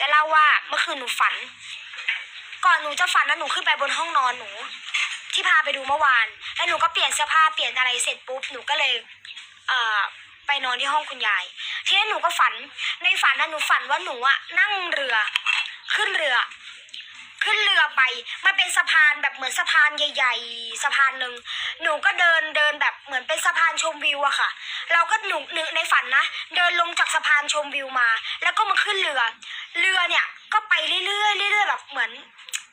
จะเล่าว่าเมื่อคืนหนูฝัน ก่อนหนูจะฝันนะหนูขึ้นไปบนห้องนอนหนู ที่พาไปดูเมื่อวาน แล้วหนูก็เปลี่ยนเสื้อผ้าเปลี่ยนอะไรเสร็จปุ๊บหนูก็เลยเอ่อไปนอนที่ห้องคุณยาย ทีนี้หนูก็ฝันในฝันนะหนูฝันว่าหนูอะนั่งเรือ ขึ้นเรือ ขึ้นเรือไป มันเป็นสะพานแบบเหมือนสะพานใหญ่ ๆ สะพานหนึ่งหนูก็เดินเดินแบบเหมือนเป็นสะพานชมวิวอะค่ะ เราก็หนูหนูในฝันนะเดินลงจากสะพานชมวิวมา แล้วก็มาขึ้นเรือ เรือเนี่ยก็ไปเรื่อยๆเรื่อยๆแบบเหมือน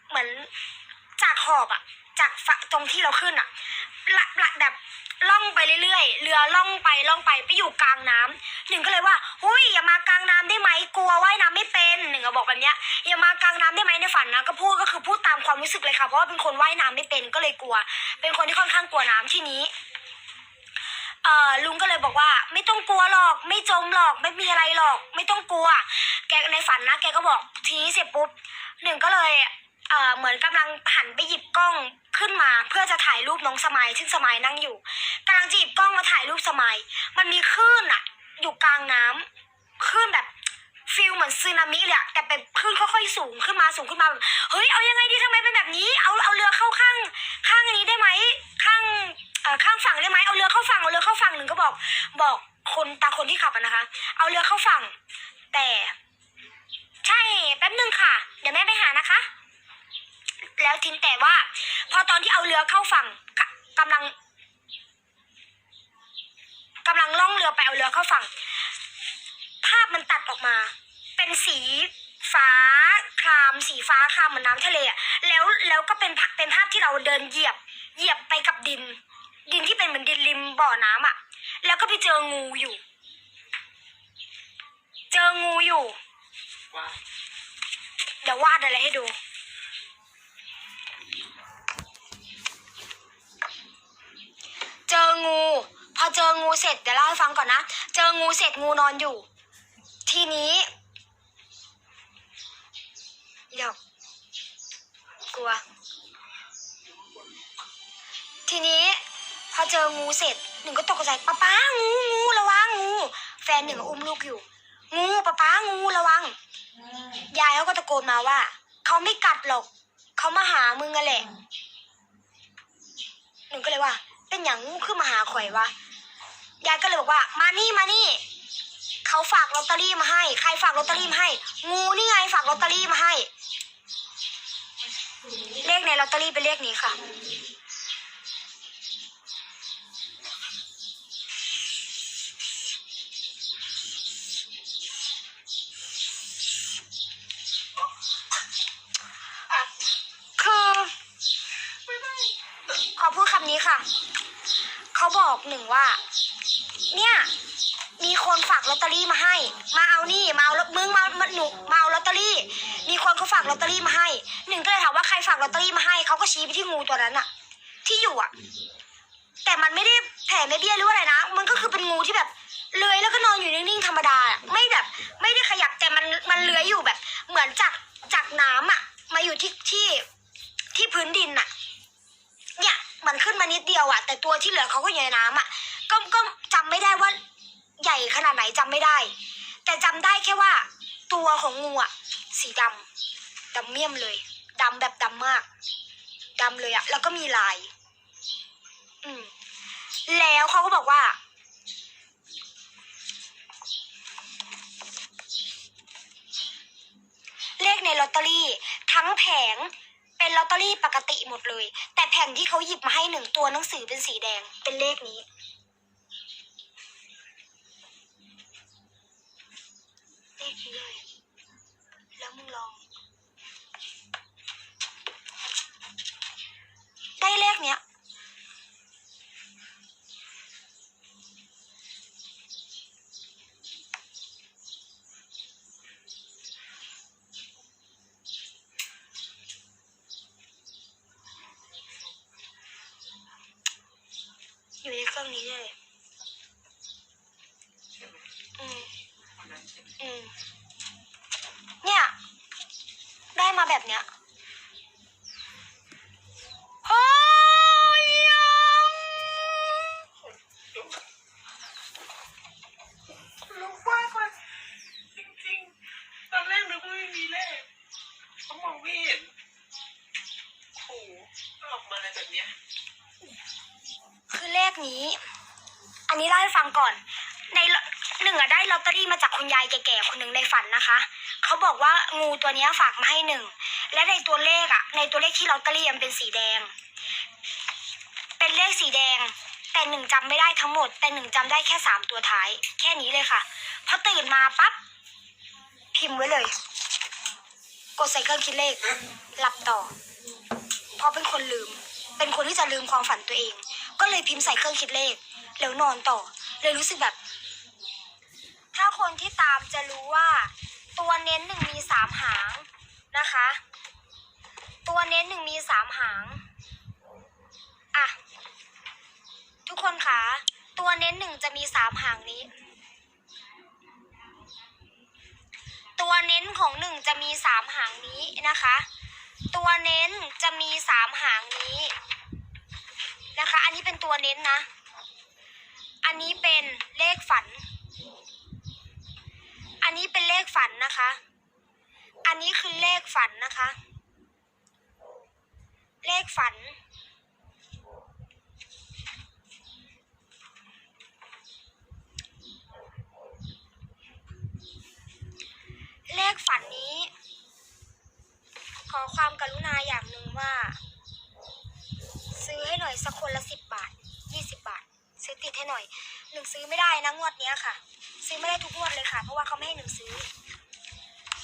เหมือนจากขอบอะจากฝตรงที่เราขึ้นอะละละแบบล่องไปเรื่อยๆ เรือล่องไปล่องไปไปอยู่กลางน้ำหนึ่งก็เลยว่าหุ้ยอย่ามากลางน้ำได้ไหมกลัวว่ายน้ำไม่เป็นหนึ่งก็บอกแบบเนี้ยอย่ามากลางน้ำได้ไหมในฝันนะก็พูดก็คือพูดตามความรู้สึกเลยค่ะเพราะว่าเป็นคนว่ายน้ำไม่เป็นก็เลยกลัว เป็นคนที่ค่อนข้างกลัวน้ำที่นี้เออลุงก็เลยบอกว่า ไม่ต้องกลัวหรอก ไม่จมหรอกไม่มีอะไรหรอก ไม่ต้องกลัว แกในฝันนะแกก็บอกทีนี้เสร็จปุ๊บหนึ่งก็เลยเอ่อเหมือนกำลังหันไปหยิบกล้องขึ้นมาเพื่อจะถ่ายรูปน้องสมัย ซึ่งสมัยนั่งอยู่กำลังจะหยิบกล้องมาถ่ายรูปสมัย มันมีคลื่นอะอยู่กลางน้ำคลื่นแบบฟิลเหมือนซึนามิเลยอะแต่เป็นคลื่นค่อยๆสูงขึ้นมาสูงขึ้นมาแบบเฮ้ยเอายังไงดีทำไมเป็นแบบนี้เอาเอาเรือเข้าข้าง ข้างนี้ได้ไหมข้างเอ่อข้างฝั่งได้ไหมเอาเรือเข้าฝั่งเอาเรือเข้าฝั่งหนึ่งก็บอก บอกคนตาคนที่ขับนะคะ เอาเรือเข้าฝั่ง แต่ ใช่แป๊บนึงค่ะ เดี๋ยวแม่ไปหานะคะ แล้วทินแต่ว่า พอตอนที่เอาเรือเข้าฝั่งกะกำลังกำลังล่องเรือไปเอาเรือเข้าฝั่ง ภาพมันตัดออกมา เป็นสีฟ้าครามสีฟ้าครามเหมือนน้ำทะเลอะแล้วแล้วก็เป็นเป็นภาพที่เราเดินเหยียบ เหยียบไปกับดิน ดินที่เป็นเหมือนดินริมบ่อน้ำอะแล้วก็ไปเจองูอยู่ เจองูอยู่ ดี๋ยววาดอะไรให้ดู เจองู พอเจองูเสร็จเดี๋ยวเล่าให้ฟังก่อนนะ เจองูเสร็จงูนอนอยู่ ทีนี้ เดี๋ยว กลัว ทีนี้ พอเจองูเสร็จหนึ่งก็ตกใจป้าป้างูงูระวังงู แฟนหนึ่งอุ้มลูกอยู่ งูป้าป้างูระวัง เขาก็ตะโกนมาว่า เขาไม่กัดหรอก เขามาหามึงอะแหละหนูก็เลยว่า เป็นอย่างงูขึ้นมาหาข่อยวะยายก็เลยบอกว่า มานี่มานี่เขาฝากลอตเตอรี่มาให้ ใครฝากลอตเตอรี่มาให้ งูนี่ไงฝากลอตเตอรี่มาให้ เลขในลอตเตอรี่เป็นเลขนี้ค่ะ คือ ขอพูดคำนี้ค่ะ เขาบอกหนึ่งว่า เนี่ย มีคนฝากลอตเตอรี่มาให้ มาเอานี่มาเอามึงมามาหนูมาเอาลอตเตอรี่ มีคนเขาฝากลอตเตอรี่มาให้ หนึ่งก็เลยถามว่าใครฝากลอตเตอรี่มาให้เขาก็ชี้ไปที่งูตัวนั้นอะที่อยู่อะแต่มันไม่ได้แผ่ไม่เบี้ยหรือว่าอะไรนะ มันก็คือเป็นงูที่แบบเลื้อยแล้วก็นอนอยู่นิ่งๆธรรมดา ไม่แบบ ไม่ได้ขยับแต่มันมันเลื้อยอยู่แบบ เหมือนจากจากน้ำอะมาอยู่ที่ที่ที่พื้นดินอะ มันขึ้นมานิดเดียวอะแต่ตัวที่เหลือเขาก็อยู่ในน้ำอะก็ก็จำไม่ได้ว่าใหญ่ขนาดไหนจำไม่ได้ แต่จำได้แค่ว่า ตัวของงูอะสีดำดำเมี่ยมเลยดำแบบดำมากดำเลยอะแล้วก็มีลาย อืม แล้วเขาก็บอกว่า เลขในลอตเตอรี่ ทั้งแผง เป็นลอตเตอรี่ปกติหมดเลย แต่แผ่นที่เขาหยิบมาให้หนึ่งตัวหนังสือเป็นสีแดงเป็นเลขนี้ เลขนี้เลยแล้วมึงลอง ได้เลขเนี้ย อยู่ในเครื่องนี้เลยใช่ไหมอืมวันนั้นใช่ไหมอืมเนี่ย ได้มาแบบเนี้ยเฮ้ยยังลุกมากเลยจริงๆ ตอนแรกนึกว่าไม่มีเลขเขามองไม่เห็นโอ้โหออกมาอะไรแบบเนี้ย คือเลขนี้อันนี้เล่าให้ ฟังก่อน ในหนึ่งอะได้ลอตเตอรี่มาจากคุณยายแก่ๆคนหนึ่งในฝันนะคะ เขาบอกว่างูตัวนี้ฝากมาให้หนึ่ง และในตัวเลขอะในตัวเลขที่ลอตเตอรี่มันเป็นสีแดง เป็นเลขสีแดง แต่หนึ่งจำไม่ได้ทั้งหมด แต่หนึ่งจำได้แค่สามตัวท้าย แค่นี้เลยค่ะ พอตื่นมาปั๊บพิมพ์ไว้เลย กดใส่เครื่องคิดเลข หลับต่อ เพราะเป็นคนลืม เป็นคนที่จะลืมความฝันตัวเอง ก็เลยพิมพ์ใส่เครื่องคิดเลข แล้วนอนต่อ เลยรู้สึกแบบ ถ้าคนที่ตามจะรู้ว่า ตัวเน้นหนึ่งมีสามหางนะคะ ตัวเน้นหนึ่งมีสามหางอะทุกคนคะตัวเน้นหนึ่งจะมีสามหางนี้ ตัวเน้นของหนึ่งจะมีสามหางนี้นะคะ ตัวเน้นจะมีสามหางนี้นะคะ อันนี้เป็นตัวเน้นนะ อันนี้เป็นเลขฝัน อันนี้เป็นเลขฝันนะคะ อันนี้คือเลขฝันนะคะ เลขฝัน เลขฝันนี้ ขอความกรุณาอย่างหนึ่งว่า ซื้อให้หน่อยสักคนละสิบบาทยี่สิบบาท ซื้อติดให้หน่อย หนึ่งซื้อไม่ได้นะงวดเนี้ยค่ะ ซื้อไม่ได้ทุกงวดเลยค่ะ เพราะว่าเขาไม่ให้หนึ่งซื้อ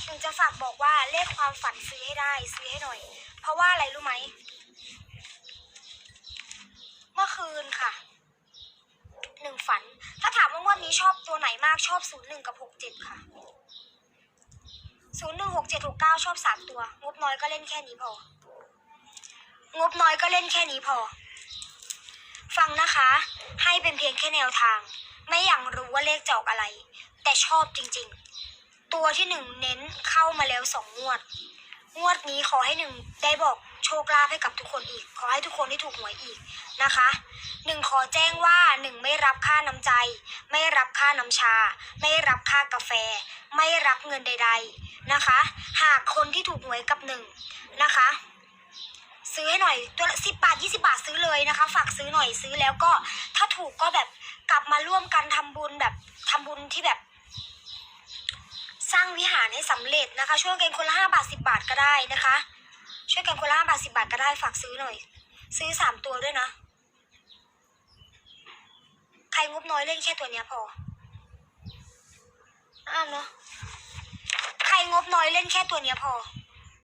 หนึ่งจะฝากบอกว่าเลขความฝันซื้อให้ได้ ซื้อให้หน่อย เพราะว่าอะไรรู้ไหม เมื่อคืนค่ะ หนึ่งฝัน ถ้าถามว่างวดนี้ชอบตัวไหนมากชอบศูนย์หนึ่งกับหกเจ็ดค่ะศูนย์หนึ่งหกเจ็ดหกเก้าชอบสามตัว งบน้อยก็เล่นแค่นี้พอ งบน้อยก็เล่นแค่นี้พอ ฟังนะคะ ให้เป็นเพียงแค่แนวทาง ไม่อยากรู้ว่าเลขจะออกอะไร แต่ชอบจริงๆ ตัวที่หนึ่งเน้นเข้ามาแล้วสองงวด งวดนี้ขอให้หนึ่งได้บอกโชคลาภให้กับทุกคนอีก ขอให้ทุกคนที่ถูกหวยอีกนะคะหนึ่งขอแจ้งว่าหนึ่งไม่รับค่าน้ำใจ ไม่รับค่าน้ำชา ไม่รับค่ากาแฟ ไม่รับเงินใด ๆนะคะ หากคนที่ถูกหวยกับหนึ่งนะคะ ซื้อให้หน่อยตัวละสิบบาทยี่สิบาทซื้อเลยนะคะ ฝากซื้อหน่อยซื้อแล้วก็ถ้าถูกก็แบบกลับมาร่วมกันทำบุญแบบทำบุญที่แบบ สร้างวิหารให้สำเร็จนะคะ ช่วยกันคนละห้าบาทสิบาทก็ได้นะคะ ช่วยกันคนละห้าบาทสิบาทก็ได้ฝากซื้อหน่อย ซื้อสามตัวด้วยนะ ใครงบน้อยเล่นแค่ตัวเนี้ยพออ้ามเนาะใครงบน้อยเล่นแค่ตัวเนี้ยพอ